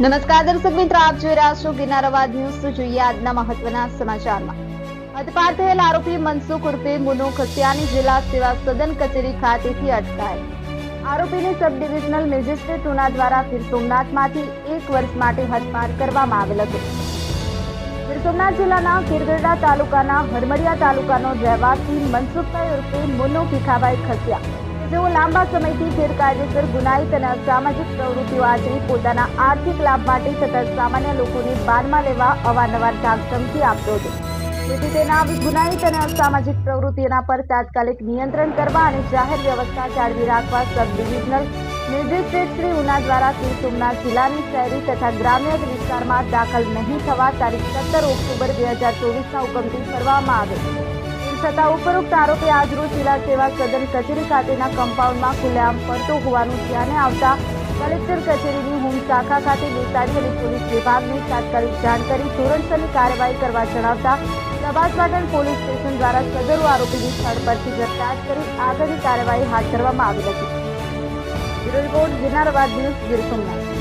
નમસ્કાર દર્શક મિત્રો, આપ જોઈ રહ્યા છો ગિરનાર અવાજ ન્યૂઝ. જોઈએ આજના મહત્વના સમાચારમાં. હદપાર થયેલ આરોપી મનસુખ ઉર્ફે મુનો ખસિયાની જિલ્લા સેવા સદન કચેરી ખાતેથી અટકાયેલ આરોપીને સબ ડિવિઝનલ મેજિસ્ટ્રેટ ઉના દ્વારા ગીર સોમનાથમાંથી એક વર્ષ માટે હદપાર કરવામાં આવેલ હતો. ગીર સોમનાથ જિલ્લાના ગીરગઢડા તાલુકાના હરમડિયા તાલુકાનો રહેવાસી મનસુખભાઈ ઉર્ફે મુનો ભીખાભાઈ ખસિયા. જેઓ લાંબા સમયથી ગેરકાયદેસર ગુનાહિત અને અસામાજિક પ્રવૃત્તિઓ આચરી પોતાના આર્થિક લાભ માટે સતત સામાન્ય લોકોને બાનમાં લેવા અવારનવાર ધાકધમકી આપતો હતો. જેથી તેના ગુનાહિત અને અસામાજિક પ્રવૃત્તિઓના પર તાત્કાલિક નિયંત્રણ કરવા અને જાહેર વ્યવસ્થા જાળવી રાખવા sub divisional magistrate Shri Una દ્વારા શ્રી સોમનાથ જિલ્લાની શહેરી તથા ગ્રામ્ય વિસ્તારમાં દાખલ નહીં થવા તારીખ સત્તર ઓક્ટોબર બે હજાર ચોવીસના હુકમથી કરવામાં આવે છતાં ઉપરોક્ત આરોપી આજરો જિલ્લા સેવા સદન કચેરી ખાતેના કમ્પાઉન્ડમાં ખુલ્લેઆમ ફરતો હોવાનું ધ્યાને આવતા કલેક્ટર કચેરીની હોમ શાખા ખાતે બેસાડી અને પોલીસ વિભાગને તાત્કાલિક જાણ કરી ધોરણસરની કાર્યવાહી કરવા જણાવતા સબાસવાટન પોલીસ સ્ટેશન દ્વારા સદરુ આરોપીની સ્થળ પરથી ઝડપાત કરી આગળની કાર્યવાહી હાથ ધરવામાં આવી હતી. Bureau report Girnar news Gir Somnath.